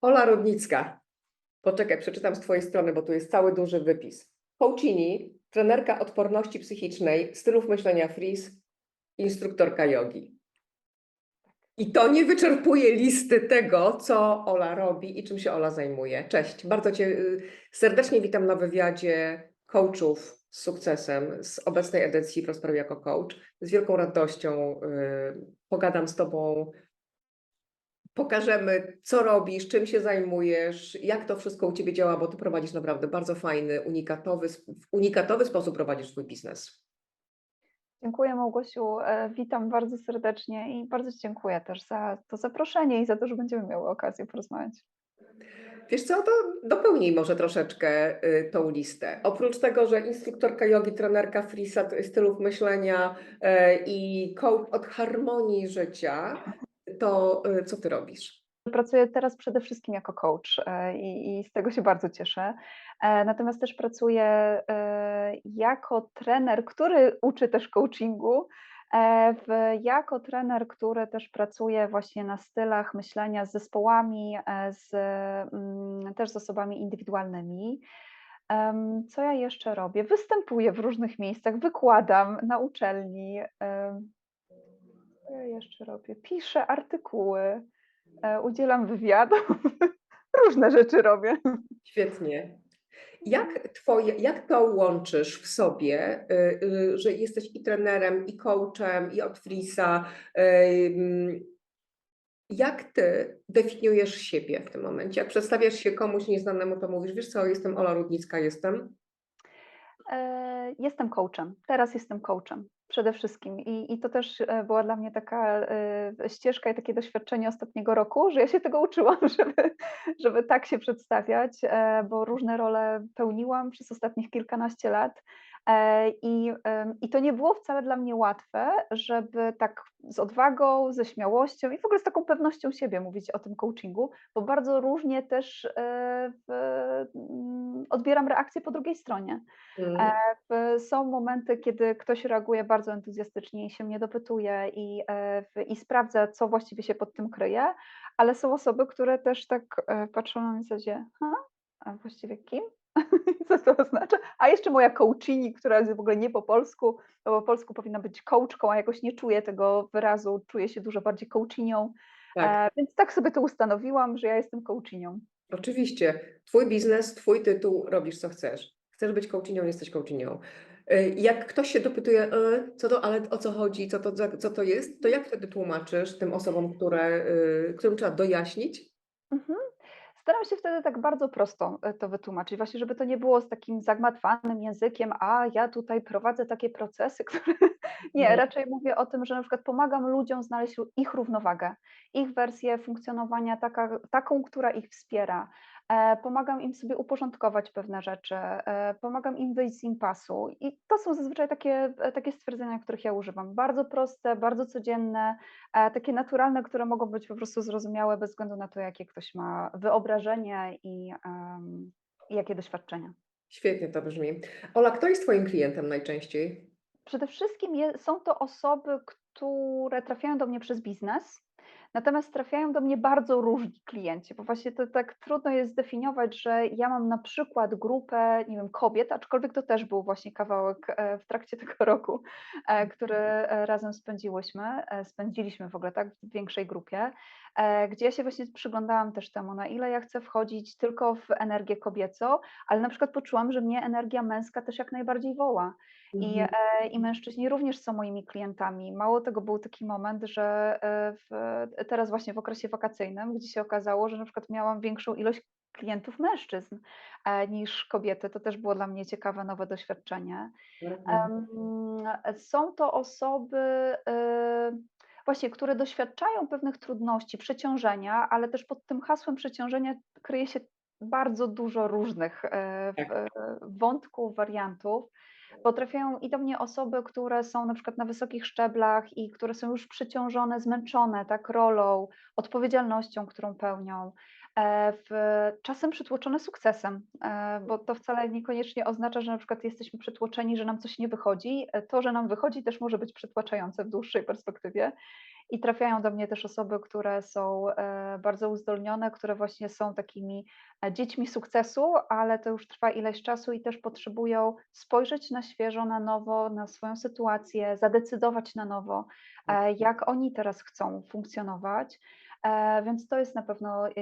Ola Rudnicka. Poczekaj, przeczytam z Twojej strony, bo tu jest cały duży wypis. Coachini, trenerka odporności psychicznej, stylów myślenia freeze, instruktorka jogi. I to nie wyczerpuje listy tego, co Ola robi i czym się Ola zajmuje. Cześć, bardzo Cię y, serdecznie witam na wywiadzie coachów z sukcesem z obecnej edycji Prosperuj jako coach. Z wielką radością y, pogadam z Tobą pokażemy, co robisz, czym się zajmujesz, jak to wszystko u Ciebie działa, bo Ty prowadzisz naprawdę bardzo fajny, unikatowy, w unikatowy sposób prowadzisz swój biznes. Dziękuję Małgosiu, e, witam bardzo serdecznie i bardzo Ci dziękuję też za to zaproszenie i za to, że będziemy miały okazję porozmawiać. Wiesz co, to dopełnij może troszeczkę y, tą listę. Oprócz tego, że instruktorka jogi, trenerka t- stylów myślenia y, i coach od harmonii życia, to y, co Ty robisz? Pracuję teraz przede wszystkim jako coach e, i, i z tego się bardzo cieszę. E, Natomiast też pracuję e, jako trener, który uczy też coachingu, e, jako trener, który też pracuje właśnie na stylach myślenia z zespołami, e, z, mm, też z osobami indywidualnymi. Co ja jeszcze robię? Występuję w różnych miejscach, wykładam na uczelni. Co ja jeszcze robię? Piszę artykuły, e, udzielam wywiadów, różne rzeczy robię. Świetnie. Jak, twoje, jak to łączysz w sobie, y, y, że jesteś i trenerem, i coachem, i od Frisa? y, mm, Jak ty definiujesz siebie w tym momencie? Jak przedstawiasz się komuś nieznanemu, to mówisz, wiesz co, jestem Ola Rudnicka, jestem. E, Jestem coachem, teraz jestem coachem przede wszystkim. I, i to też e, była dla mnie taka e, ścieżka i takie doświadczenie ostatniego roku, że ja się tego uczyłam, żeby, żeby tak się przedstawiać, bo różne role pełniłam przez ostatnich kilkanaście lat i, em, i to nie było wcale dla mnie łatwe, żeby tak z odwagą, ze śmiałością i w ogóle z taką pewnością siebie mówić o tym coachingu, bo bardzo różnie też e, w, mm, odbieram reakcje po drugiej stronie. Mm, W- Są momenty, kiedy ktoś reaguje bardzo entuzjastycznie i się mnie dopytuje i, e, i sprawdza, co właściwie się pod tym kryje, ale są osoby, które też tak e, patrzą na mnie w zasadzie? A właściwie kim? Co to oznacza? A jeszcze moja coachini, która jest w ogóle nie po polsku, bo po polsku powinna być coachką, a jakoś nie czuję tego wyrazu, czuję się dużo bardziej coachinią, tak, e, więc tak sobie to ustanowiłam, że ja jestem coachinią. oczywiście. Twój biznes, twój tytuł, robisz co chcesz. Chcesz być coachinią, jesteś coachinią. Y, Jak ktoś się dopytuje, e, co to, ale o co chodzi, co to, co to jest, to jak wtedy tłumaczysz tym osobom, które, y, którym trzeba dojaśnić? Staram się wtedy tak bardzo prosto e, to wytłumaczyć, właśnie żeby to nie było z takim zagmatwanym językiem, a ja tutaj prowadzę takie procesy, które... Nie, Mhm. raczej mówię o tym, że na przykład pomagam ludziom znaleźć ich równowagę, ich wersję funkcjonowania taka, taką, która ich wspiera. E, Pomagam im sobie uporządkować pewne rzeczy, e, pomagam im wyjść z impasu i to są zazwyczaj takie, e, takie stwierdzenia, których ja używam. Bardzo proste, bardzo codzienne, takie naturalne, które mogą być po prostu zrozumiałe bez względu na to, jakie ktoś ma wyobrażenie i, em, i jakie doświadczenia. Świetnie to brzmi. Ola, kto jest Twoim klientem najczęściej? Przede wszystkim je, są to osoby, które trafiają do mnie przez biznes, natomiast trafiają do mnie bardzo różni klienci, bo właśnie to tak trudno jest zdefiniować, że ja mam na przykład grupę, nie wiem, kobiet, aczkolwiek to też był właśnie kawałek e, w trakcie tego roku, e, który e, razem spędziłyśmy, spędziliśmy w ogóle tak w większej grupie, gdzie ja się właśnie przyglądałam też temu, na ile ja chcę wchodzić tylko w energię kobiecą, ale na przykład poczułam, że mnie energia męska też jak najbardziej woła. I, Mhm. e, I mężczyźni również są moimi klientami. Mało tego, był taki moment, że e, w, teraz właśnie w okresie wakacyjnym, gdzie się okazało, że na przykład miałam większą ilość klientów mężczyzn e, niż kobiety. To też było dla mnie ciekawe, nowe doświadczenie. Są to osoby e, właśnie, które doświadczają pewnych trudności, przeciążenia, ale też pod tym hasłem przeciążenia kryje się bardzo dużo różnych e, Tak. wątków, wariantów. Bo trafiają i do mnie osoby, które są na przykład na wysokich szczeblach i które są już przeciążone, zmęczone tak rolą, odpowiedzialnością, którą pełnią. E, w czasem przytłoczone sukcesem, e, bo to wcale niekoniecznie oznacza, że na przykład jesteśmy przytłoczeni, że nam coś nie wychodzi. E, To, że nam wychodzi, też może być przytłaczające w dłuższej perspektywie. I trafiają do mnie też osoby, które są bardzo uzdolnione, które właśnie są takimi dziećmi sukcesu, ale to już trwa ileś czasu i też potrzebują spojrzeć na świeżo, na nowo, na swoją sytuację, zadecydować na nowo, jak oni teraz chcą funkcjonować. E, Więc to jest na pewno e,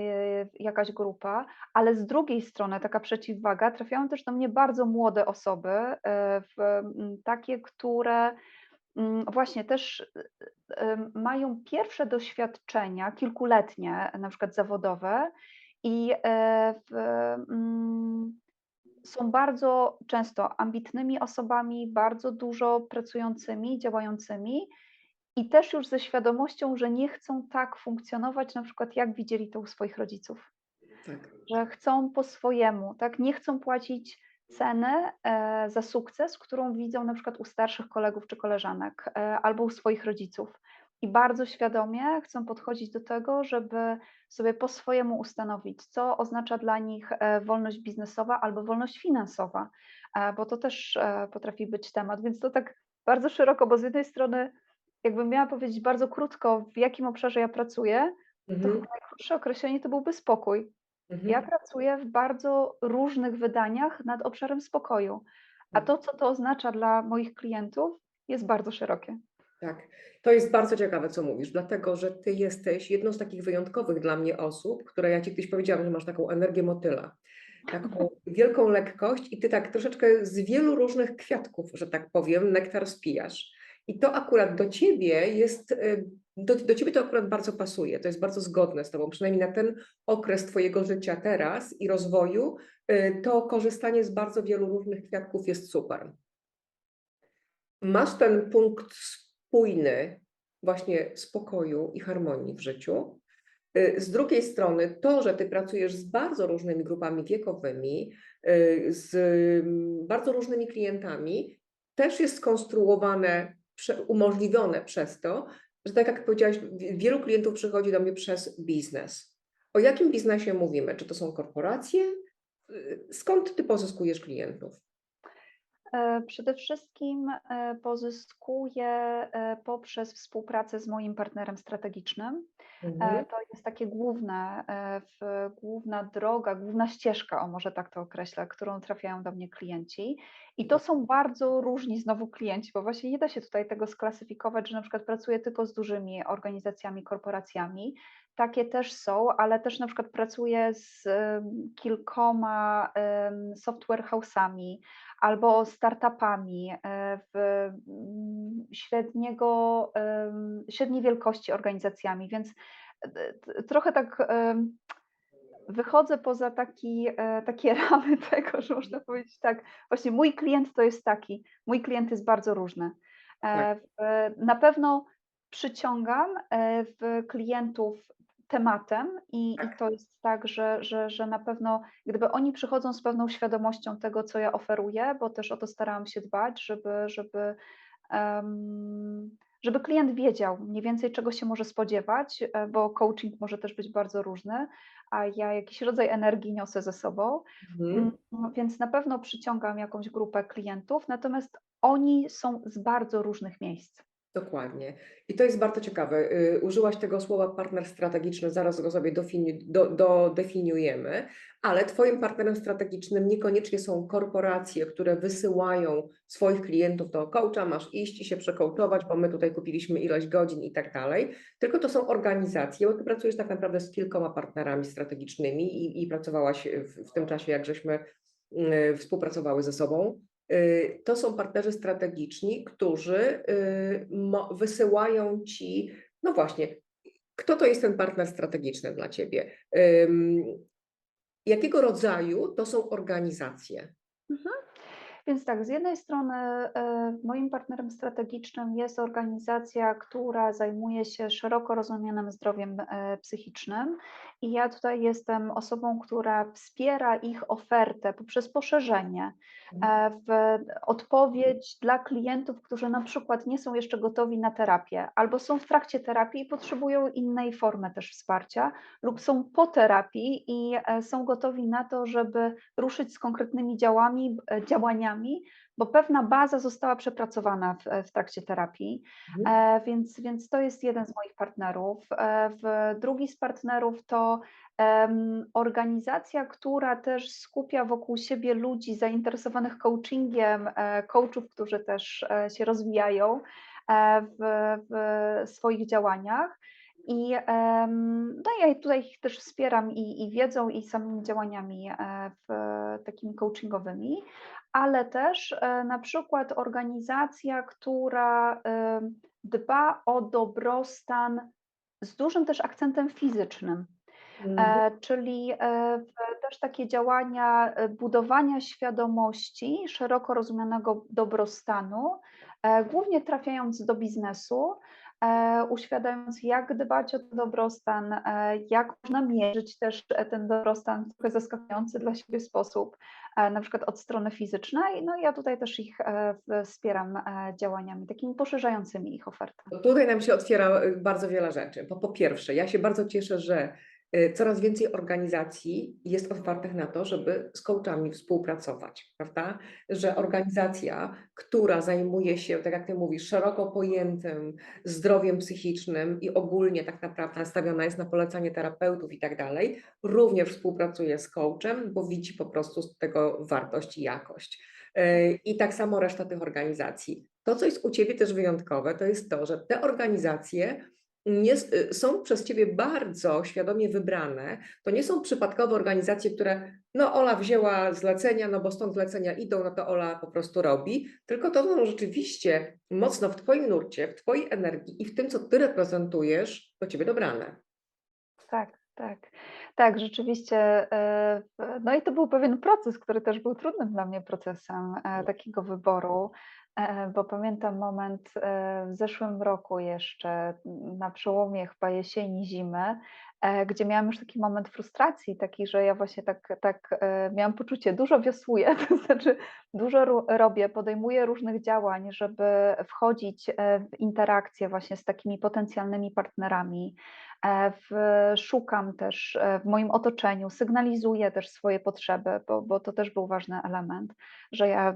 jakaś grupa, ale z drugiej strony taka przeciwwaga, trafiają też do mnie bardzo młode osoby, e, takie, które właśnie też mają pierwsze doświadczenia, kilkuletnie, na przykład zawodowe, i są bardzo często ambitnymi osobami, bardzo dużo pracującymi, działającymi i też już ze świadomością, że nie chcą tak funkcjonować, na przykład jak widzieli to u swoich rodziców, Tak. że chcą po swojemu, tak, nie chcą płacić ceny e, za sukces, którą widzą na przykład u starszych kolegów czy koleżanek e, albo u swoich rodziców. I bardzo świadomie chcą podchodzić do tego, żeby sobie po swojemu ustanowić, co oznacza dla nich e, wolność biznesowa albo wolność finansowa, e, bo to też e, potrafi być temat. Więc to tak bardzo szeroko, bo z jednej strony, jakbym miała powiedzieć bardzo krótko, w jakim obszarze ja pracuję, to Mhm. chyba najkrótsze określenie to byłby spokój. Mhm. Ja pracuję w bardzo różnych wydaniach nad obszarem spokoju, a to, co to oznacza dla moich klientów, jest bardzo szerokie. Tak, to jest bardzo ciekawe, co mówisz, dlatego że ty jesteś jedną z takich wyjątkowych dla mnie osób, które ja ci kiedyś powiedziałam, że masz taką energię motyla, taką wielką lekkość i ty tak troszeczkę z wielu różnych kwiatków, że tak powiem, nektar spijasz. I to akurat do ciebie jest, y, do, do ciebie to akurat bardzo pasuje, to jest bardzo zgodne z tobą, przynajmniej na ten okres twojego życia teraz i rozwoju, y, to korzystanie z bardzo wielu różnych kwiatków jest super. Masz ten punkt spójny właśnie spokoju i harmonii w życiu. Y, Z drugiej strony, to, że ty pracujesz z bardzo różnymi grupami wiekowymi, z mm, bardzo różnymi klientami, też jest skonstruowane, umożliwione przez to, że tak jak powiedziałaś, wi- wielu klientów przychodzi do mnie przez biznes. O jakim biznesie mówimy? Czy to są korporacje? Y, Skąd ty pozyskujesz klientów? E, Przede wszystkim e, pozyskuję e, poprzez współpracę z moim partnerem strategicznym. Mhm. To jest takie główne, główna droga, główna ścieżka, o może tak to określę, którą trafiają do mnie klienci. I to są bardzo różni znowu klienci, bo właśnie nie da się tutaj tego sklasyfikować, że na przykład pracuję tylko z dużymi organizacjami, korporacjami. Takie też są, ale też na przykład pracuję z kilkoma software house'ami albo startupami e, w mm, średniego, średniej wielkości organizacjami, więc e, trochę tak wychodzę poza taki, e, takie ramy tego, że można powiedzieć tak, właśnie mój klient to jest taki, mój klient jest bardzo różny. Tak. Na pewno przyciągam w klientów tematem i, i Tak. to jest tak, że, że, że na pewno gdyby oni przychodzą z pewną świadomością tego, co ja oferuję, bo też o to starałam się dbać, żeby, żeby, em, żeby klient wiedział mniej więcej, czego się może spodziewać, e, bo coaching może też być bardzo różny, a ja jakiś rodzaj energii niosę ze sobą, Mhm. Mm, no więc na pewno przyciągam jakąś grupę klientów, natomiast oni są z bardzo różnych miejsc. Dokładnie. I to jest bardzo ciekawe. Y, Użyłaś tego słowa partner strategiczny, zaraz go sobie dofini- do, do, definiujemy, ale Twoim partnerem strategicznym niekoniecznie są korporacje, które wysyłają swoich klientów do coacha, masz iść i się przekołczować, bo my tutaj kupiliśmy ilość godzin i tak dalej, tylko to są organizacje, bo Ty pracujesz tak naprawdę z kilkoma partnerami strategicznymi i, i pracowałaś w, w tym czasie, jak żeśmy y, współpracowały ze sobą. Y, To są partnerzy strategiczni, którzy y, wysyłają ci, no właśnie, kto to jest ten partner strategiczny dla ciebie? Jakiego rodzaju to są organizacje? Więc tak, z jednej strony e, moim partnerem strategicznym jest organizacja, która zajmuje się szeroko rozumianym zdrowiem psychicznym i ja tutaj jestem osobą, która wspiera ich ofertę poprzez poszerzenie, e, w odpowiedź dla klientów, którzy na przykład nie są jeszcze gotowi na terapię, albo są w trakcie terapii i potrzebują innej formy też wsparcia, lub są po terapii i e, są gotowi na to, żeby ruszyć z konkretnymi działami, e, działaniami, bo pewna baza została przepracowana w, w trakcie terapii. Mhm. E, Więc, więc to jest jeden z moich partnerów. E, w- Drugi z partnerów to organizacja, która też skupia wokół siebie ludzi zainteresowanych coachingiem, e, coachów, którzy też się rozwijają w, w swoich działaniach. I no ja tutaj ich też wspieram i, i wiedzą, i samymi działaniami e, w, takimi coachingowymi, ale też e, na przykład organizacja, która dba o dobrostan z dużym też akcentem fizycznym. Mhm. E, czyli e, w- też takie działania budowania świadomości szeroko rozumianego dobrostanu, głównie trafiając do biznesu, uświadamiając, jak dbać o dobrostan, e, jak można mierzyć też e, ten dobrostan w trochę zaskakujący dla siebie sposób, e, na przykład od strony fizycznej. No i ja tutaj też ich e, wspieram e, działaniami takimi poszerzającymi ich ofertę. Tutaj nam się otwiera bardzo wiele rzeczy. Bo po pierwsze, ja się bardzo cieszę, że coraz więcej organizacji jest otwartych na to, żeby z coachami współpracować, prawda? Że organizacja, która zajmuje się, tak jak ty mówisz, szeroko pojętym zdrowiem psychicznym i ogólnie tak naprawdę nastawiona jest na polecanie terapeutów i tak dalej, również współpracuje z coachem, bo widzi po prostu z tego wartość i jakość. Y, I tak samo reszta tych organizacji. To, co jest u Ciebie też wyjątkowe, to jest to, że te organizacje nie, y, są przez Ciebie bardzo świadomie wybrane. To nie są przypadkowe organizacje, które, no Ola wzięła zlecenia, no bo stąd zlecenia idą, no to Ola po prostu robi, tylko to są rzeczywiście mocno w Twoim nurcie, w Twojej energii i w tym, co Ty reprezentujesz, do Ciebie dobrane. Tak, tak. Tak, rzeczywiście. e, No i to był pewien proces, który też był trudnym dla mnie procesem e, takiego wyboru, bo pamiętam moment e, w zeszłym roku jeszcze, na przełomie chyba jesieni, zimy, e, gdzie miałam już taki moment frustracji, taki, że ja właśnie tak, tak e, miałam poczucie, dużo wiosłuję, to znaczy dużo robię, podejmuję różnych działań, żeby wchodzić e, w interakcje właśnie z takimi potencjalnymi partnerami, E, w, szukam też e, w moim otoczeniu, sygnalizuję też swoje potrzeby, bo, bo to też był ważny element, że ja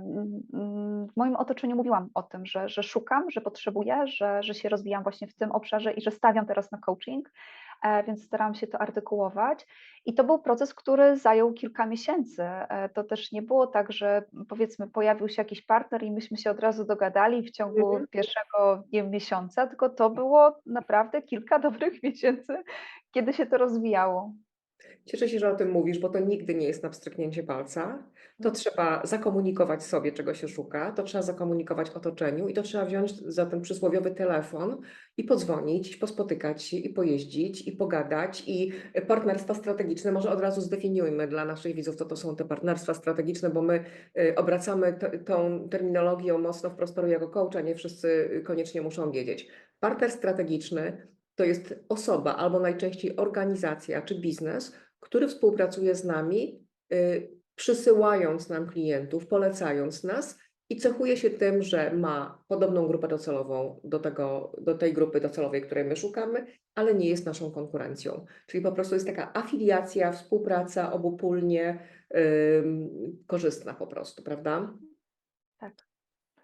w moim otoczeniu mówiłam o tym, że, że szukam, że potrzebuję, że, że się rozwijam właśnie w tym obszarze i że stawiam teraz na coaching, e, więc starałam się to artykułować. I to był proces, który zajął kilka miesięcy. E, To też nie było tak, że powiedzmy pojawił się jakiś partner i myśmy się od razu dogadali w ciągu Mhm. pierwszego nie miesiąca, tylko to było naprawdę kilka dobrych miesięcy, kiedy się to rozwijało. Cieszę się, że o tym mówisz, bo to nigdy nie jest na wstrzyknięcie palca. To trzeba zakomunikować sobie, czego się szuka, to trzeba zakomunikować otoczeniu i to trzeba wziąć za ten przysłowiowy telefon i podzwonić, pospotykać się i pojeździć i pogadać. I partnerstwa strategiczne, może od razu zdefiniujmy dla naszych widzów, co to są te partnerstwa strategiczne, bo my y, obracamy tą terminologią mocno w prostoru jako coacha, nie wszyscy koniecznie muszą wiedzieć. Partner strategiczny to jest osoba albo najczęściej organizacja czy biznes, który współpracuje z nami, y, przysyłając nam klientów, polecając nas i cechuje się tym, że ma podobną grupę docelową do, tego, do tej grupy docelowej, której my szukamy, ale nie jest naszą konkurencją. Czyli po prostu jest taka afiliacja, współpraca obopólnie ym, korzystna po prostu, prawda? Tak.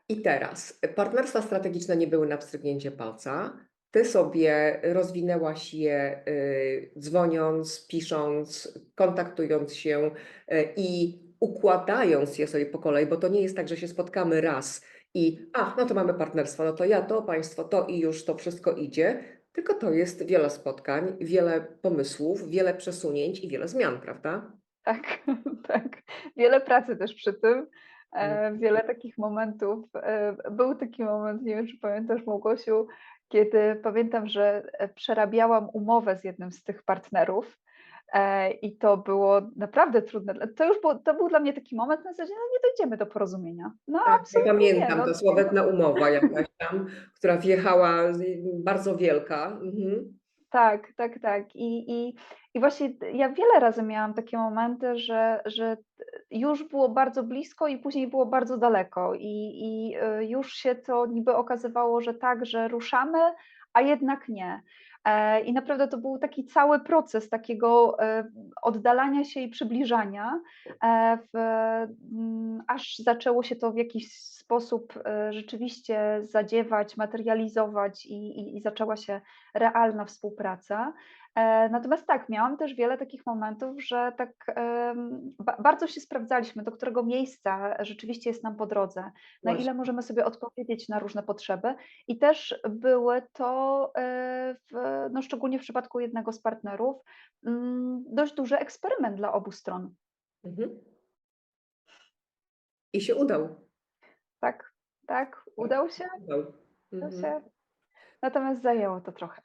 I teraz partnerstwa strategiczne nie były na wstrzygnięcie palca. Ty sobie rozwinęłaś je y, dzwoniąc, pisząc, kontaktując się y, i układając je sobie po kolei, bo to nie jest tak, że się spotkamy raz i a, no to mamy partnerstwo, no to ja to, państwo to i już to wszystko idzie, tylko to jest wiele spotkań, wiele pomysłów, wiele przesunięć i wiele zmian, prawda? Tak, tak. Wiele pracy też przy tym, e, Mm. wiele takich momentów. E, Był taki moment, nie wiem, czy pamiętasz, Małgosiu, kiedy pamiętam, że e, przerabiałam umowę z jednym z tych partnerów. e, I to było naprawdę trudne. To już było, to był dla mnie taki moment na zasadzie, no nie dojdziemy do porozumienia. No Tak, ja absolutnie nie. pamiętam, No, to sławetna umowa jakaś tam, która wjechała, bardzo wielka. Mhm. Tak, tak, tak. I, i, I właśnie ja wiele razy miałam takie momenty, że, że już było bardzo blisko i później było bardzo daleko. I, i y, już się to niby okazywało, że tak, że ruszamy, a jednak nie. E, I naprawdę to był taki cały proces takiego e, oddalania się i przybliżania, e, w, mm, aż zaczęło się to w jakiś sposób rzeczywiście zadziewać, materializować i, i, i zaczęła się realna współpraca. E, Natomiast tak, miałam też wiele takich momentów, że tak bardzo się sprawdzaliśmy, do którego miejsca rzeczywiście jest nam po drodze, na Właśnie. ile możemy sobie odpowiedzieć na różne potrzeby. I też były to, e, w, no szczególnie w przypadku jednego z partnerów, mm, dość duży eksperyment dla obu stron. Mhm. I się udał. Tak, tak, udał się, udał. udał Mhm. się. Natomiast zajęło to trochę.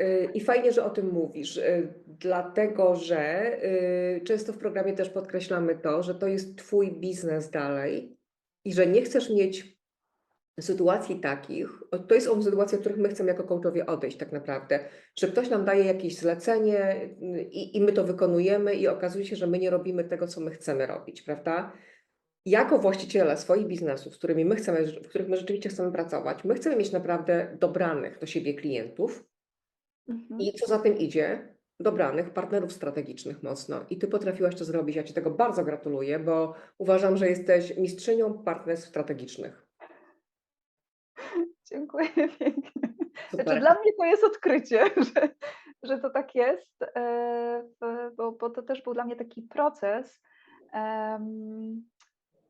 Y, I fajnie, że o tym mówisz, y, dlatego że y, często w programie też podkreślamy to, że to jest Twój biznes dalej i że nie chcesz mieć sytuacji takich, to jest o sytuacje, od których my chcemy jako coachowie odejść tak naprawdę, że ktoś nam daje jakieś zlecenie i, i my to wykonujemy i okazuje się, że my nie robimy tego, co my chcemy robić, prawda? Jako właściciele swoich biznesów, z którymi my chcemy, w których my rzeczywiście chcemy pracować, my chcemy mieć naprawdę dobranych do siebie klientów, Mhm. i co za tym idzie, dobranych partnerów strategicznych mocno. I ty potrafiłaś to zrobić. Ja ci tego bardzo gratuluję, bo uważam, że jesteś mistrzynią partnerstw strategicznych. Dziękuję pięknie. Znaczy, dla mnie to jest odkrycie, że, że to tak jest, e, bo, bo to też był dla mnie taki proces,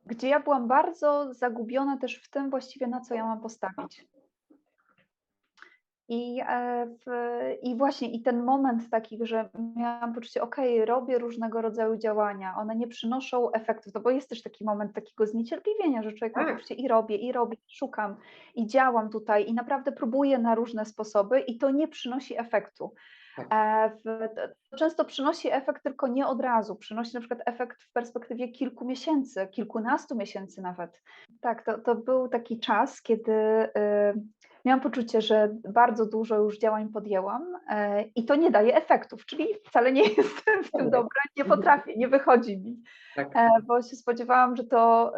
gdzie ja byłam bardzo zagubiona też w tym właściwie, na co ja mam postawić. I, e, w, I właśnie i ten moment taki, że miałam poczucie, ok, robię różnego rodzaju działania, one nie przynoszą efektów, no bo jest też taki moment takiego zniecierpliwienia, że człowiek ma Tak. poczucie i robię, i robię, i szukam, i działam tutaj, i naprawdę próbuję na różne sposoby, i to nie przynosi efektu. Tak. E, to często przynosi efekt tylko nie od razu, przynosi na przykład efekt w perspektywie kilku miesięcy, kilkunastu miesięcy nawet. Tak, to, to był taki czas, kiedy y, miałam poczucie, że bardzo dużo już działań podjęłam e, i to nie daje efektów, czyli wcale nie jestem w tym Dobra. dobra, nie potrafię, nie wychodzi mi, Tak. e, bo się spodziewałam, że to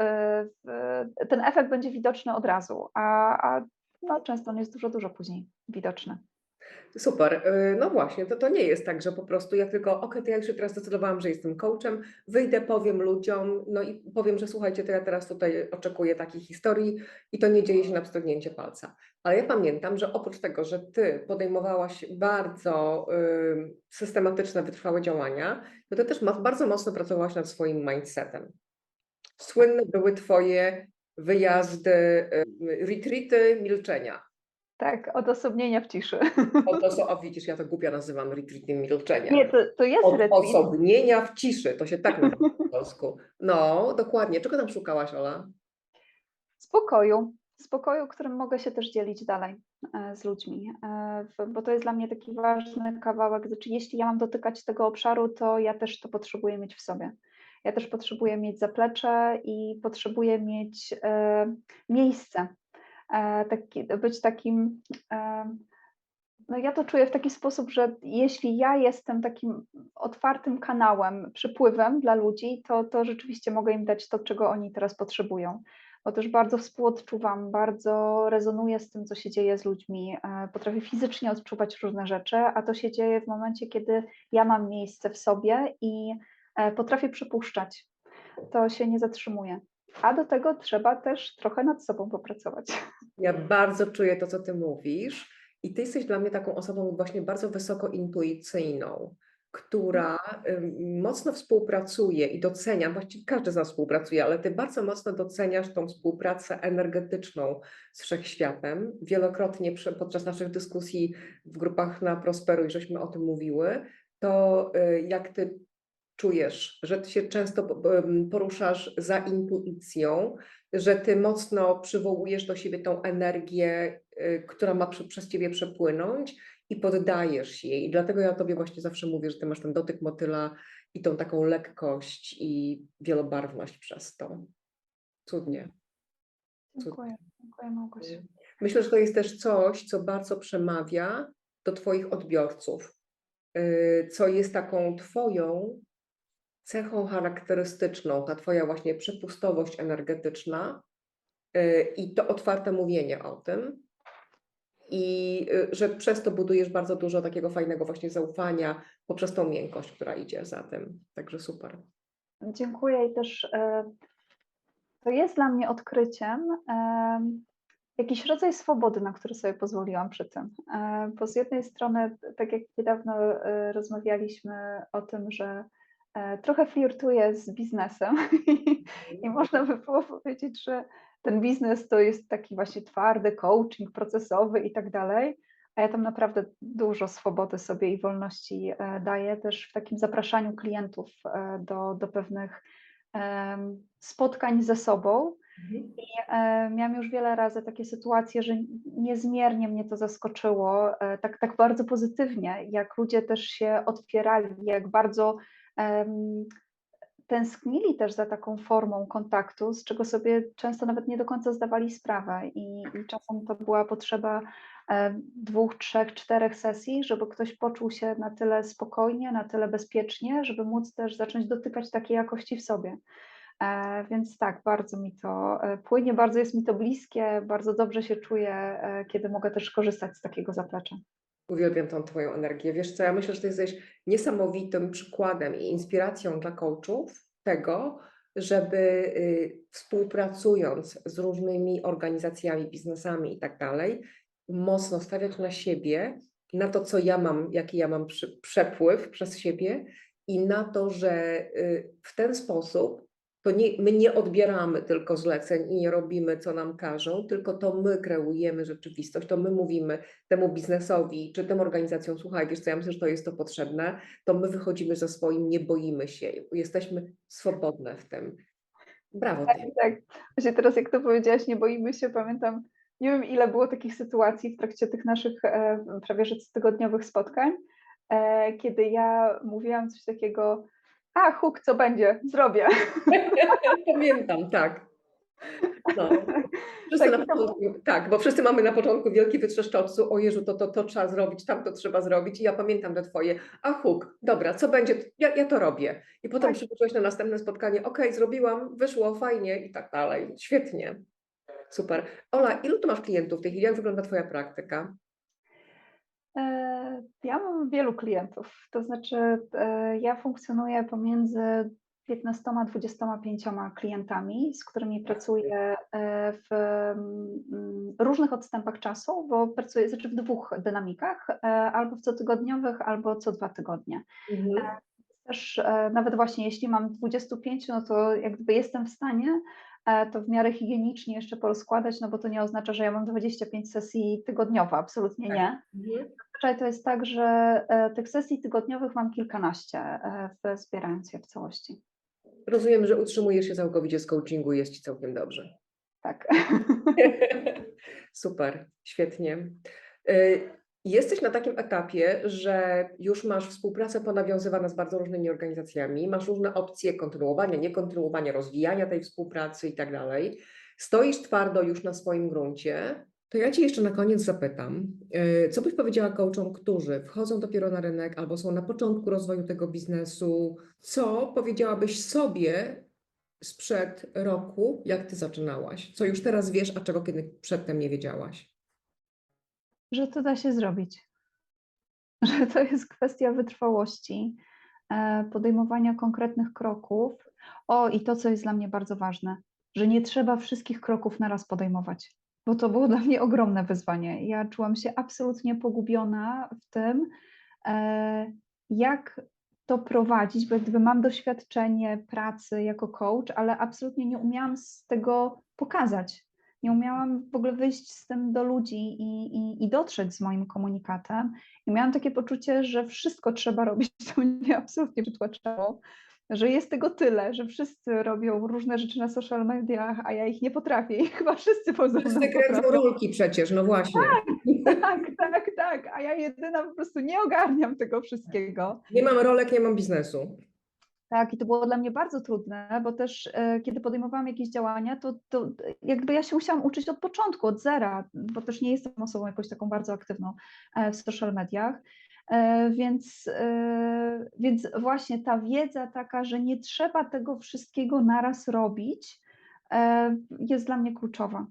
ten efekt będzie widoczny od razu, a, a no, często on jest dużo, dużo później widoczny. Super. Y, No właśnie, to, to nie jest tak, że po prostu ja tylko, ok, to ja już się teraz zdecydowałam, że jestem coachem, wyjdę, powiem ludziom, no i powiem, że słuchajcie, to ja teraz tutaj oczekuję takiej historii i to nie dzieje się na wstrzygnięcie palca. Ale ja pamiętam, że oprócz tego, że ty podejmowałaś bardzo y, systematyczne, wytrwałe działania, to ty też bardzo mocno pracowałaś nad swoim mindsetem. Słynne były twoje wyjazdy, y, retreaty milczenia. Tak, odosobnienia w ciszy. O, to, o widzisz, ja to głupia nazywam retreatem milczenia. Nie, to, to jest Od retreat. osobnienia w ciszy, to się tak nazywa po polsku. No, dokładnie. Czego tam szukałaś, Ola? spokoju, spokoju, którym mogę się też dzielić dalej e, z ludźmi, e, bo to jest dla mnie taki ważny kawałek. Znaczy, jeśli ja mam dotykać tego obszaru, to ja też to potrzebuję mieć w sobie. Ja też potrzebuję mieć zaplecze i potrzebuję mieć e, miejsce, taki, być takim. E, no ja to czuję w taki sposób, że jeśli ja jestem takim otwartym kanałem, przypływem dla ludzi, to, to rzeczywiście mogę im dać to, czego oni teraz potrzebują bo też bardzo współodczuwam, bardzo rezonuję z tym, co się dzieje z ludźmi. e, Potrafię fizycznie odczuwać różne rzeczy, a to się dzieje w momencie, kiedy ja mam miejsce w sobie i e, potrafię przypuszczać. To się nie zatrzymuje. A do tego trzeba też trochę nad sobą popracować. Ja bardzo czuję to, co ty mówisz i ty jesteś dla mnie taką osobą właśnie bardzo wysoko intuicyjną, która mocno współpracuje i docenia, właściwie każdy z nas współpracuje, ale ty bardzo mocno doceniasz tą współpracę energetyczną z wszechświatem. Wielokrotnie podczas naszych dyskusji w grupach na Prosperuj, żeśmy o tym mówiły, to y, jak ty czujesz, że ty się często poruszasz za intuicją, że ty mocno przywołujesz do siebie tą energię, y, która ma przez ciebie przepłynąć i poddajesz jej. I dlatego ja tobie właśnie zawsze mówię, że ty masz ten dotyk motyla i tą taką lekkość i wielobarwność przez to. Cudnie. Dziękuję, dziękuję Małgosiu. Myślę, że to jest też coś, co bardzo przemawia do Twoich odbiorców, y, co jest taką Twoją cechą charakterystyczną, ta Twoja właśnie przepustowość energetyczna y, i to otwarte mówienie o tym. I y, że przez to budujesz bardzo dużo takiego fajnego właśnie zaufania poprzez tą miękkość, która idzie za tym. Także super. Dziękuję i też e, to jest dla mnie odkryciem em, jakiś rodzaj swobody, na który sobie pozwoliłam przy tym. Bo z jednej strony, tak jak niedawno rozmawialiśmy o tym, że trochę flirtuję z biznesem i można by było powiedzieć, że ten biznes to jest taki właśnie twardy coaching procesowy i tak dalej, a ja tam naprawdę dużo swobody sobie i wolności e, daję też w takim zapraszaniu klientów e, do, do pewnych spotkań ze sobą. Mhm. E, Miałam już wiele razy takie sytuacje, że niezmiernie mnie to zaskoczyło, e, tak, tak bardzo pozytywnie, jak ludzie też się otwierali, jak bardzo tęsknili też za taką formą kontaktu, z czego sobie często nawet nie do końca zdawali sprawę i, i czasem to była potrzeba e, dwóch, trzech, czterech sesji, żeby ktoś poczuł się na tyle spokojnie, na tyle bezpiecznie, żeby móc też zacząć dotykać takiej jakości w sobie. E, Więc tak, bardzo mi to e, płynie, bardzo jest mi to bliskie, bardzo dobrze się czuję, kiedy mogę też korzystać z takiego zaplecza. Uwielbiam tą Twoją energię. Wiesz co, ja myślę, że Ty jesteś niesamowitym przykładem i inspiracją dla coachów tego, żeby y, współpracując z różnymi organizacjami, biznesami i tak dalej, mocno stawiać na siebie, na to, co ja mam, jaki ja mam przy, przepływ przez siebie i na to, że y, w ten sposób to nie, my nie odbieramy tylko zleceń i nie robimy, co nam każą, tylko to my kreujemy rzeczywistość, to my mówimy temu biznesowi czy tym organizacjom, słuchaj, wiesz co, ja myślę, że to jest to potrzebne, to my wychodzimy ze swoim, nie boimy się, jesteśmy swobodne w tym. Brawo Tak, tak. Właśnie teraz jak to powiedziałaś, nie boimy się, pamiętam, nie wiem ile było takich sytuacji w trakcie tych naszych e, prawie że tygodniowych spotkań, e, kiedy ja mówiłam coś takiego, a huk, co będzie, zrobię. Pamiętam, tak. No. Wszyscy Tak, na początku, tak, bo wszyscy mamy na początku wielki wytrzeszcz oczu, o Jezu, to, to, to trzeba zrobić, tam to trzeba zrobić i ja pamiętam te twoje, a huk, dobra, co będzie, ja, ja to robię. I potem Tak. na następne spotkanie, okej, zrobiłam, wyszło, fajnie i tak dalej, świetnie, super. Ola, ilu tu masz klientów w tej chwili, jak wygląda twoja praktyka? E, Ja mam wielu klientów, to znaczy e, ja funkcjonuję pomiędzy 15-25 klientami, z którymi pracuję e, w mm, różnych odstępach czasu, bo pracuję znaczy w dwóch dynamikach, albo w cotygodniowych, albo co dwa tygodnie. Mhm. Też nawet właśnie jeśli mam 25, no to jak gdyby jestem w stanie to w miarę higienicznie jeszcze porozkładać, no bo to nie oznacza, że ja mam 25 sesji tygodniowo, absolutnie Tak. nie. Mhm. Zazwyczaj to jest tak, że e, tych sesji tygodniowych mam kilkanaście, e, zbierając je w całości. Rozumiem, że utrzymujesz się całkowicie z coachingu, jest ci całkiem dobrze. Tak. Super, świetnie. Jesteś na takim etapie, że już masz współpracę ponawiązywaną z bardzo różnymi organizacjami, masz różne opcje kontynuowania, niekontynuowania, rozwijania tej współpracy i tak dalej. Stoisz twardo już na swoim gruncie. To ja Cię jeszcze na koniec zapytam, y, co byś powiedziała coachom, którzy wchodzą dopiero na rynek albo są na początku rozwoju tego biznesu, co powiedziałabyś sobie sprzed roku, jak Ty zaczynałaś? Co już teraz wiesz, a czego kiedy przedtem nie wiedziałaś? Że to da się zrobić. Że to jest kwestia wytrwałości, e, podejmowania konkretnych kroków. O, i to, co jest dla mnie bardzo ważne, że nie trzeba wszystkich kroków naraz podejmować, bo to było dla mnie ogromne wyzwanie. Ja czułam się absolutnie pogubiona w tym, e, jak to prowadzić, bo gdyby mam doświadczenie pracy jako coach, ale absolutnie nie umiałam z tego pokazać. Nie umiałam w ogóle wyjść z tym do ludzi i, i, i dotrzeć z moim komunikatem. I miałam takie poczucie, że wszystko trzeba robić, co mnie absolutnie przytłaczało, że jest tego tyle, że wszyscy robią różne rzeczy na social mediach, a ja ich nie potrafię i chyba wszyscy poza Wszyscy kręcą rolki przecież, no właśnie. Tak, tak, tak, a ja jedyna po prostu nie ogarniam tego wszystkiego. Nie mam rolek, nie mam biznesu. Tak, i to było dla mnie bardzo trudne, bo też e, kiedy podejmowałam jakieś działania, to, to jakby ja się musiałam uczyć od początku, od zera, bo też nie jestem osobą jakoś taką bardzo aktywną e, w social mediach. E, Więc, e, więc właśnie ta wiedza taka, że nie trzeba tego wszystkiego naraz robić, e, jest dla mnie kluczowa.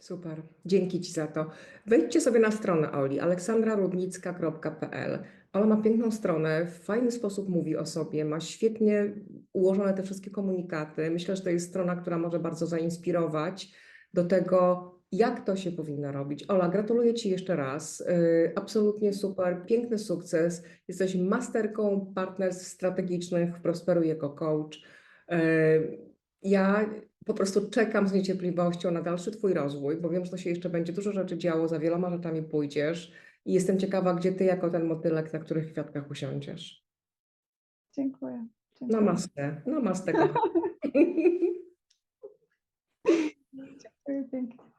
Super, dzięki Ci za to. Wejdźcie sobie na stronę Oli, aleksandrarudnicka.pl. Ola ma piękną stronę, w fajny sposób mówi o sobie, ma świetnie ułożone te wszystkie komunikaty. Myślę, że to jest strona, która może bardzo zainspirować do tego, jak to się powinno robić. Ola, gratuluję Ci jeszcze raz. Yy, Absolutnie super, piękny sukces. Jesteś masterką partnerstw strategicznych w Prosperuj jako coach. Yy, Ja po prostu czekam z niecierpliwością na dalszy Twój rozwój, bo wiem, że to się jeszcze będzie dużo rzeczy działo, za wieloma rzeczami pójdziesz i jestem ciekawa, gdzie Ty jako ten motylek, na których kwiatkach usiądziesz. Dziękuję. dziękuję. Namaste, namaste. Dziękuję pięknie.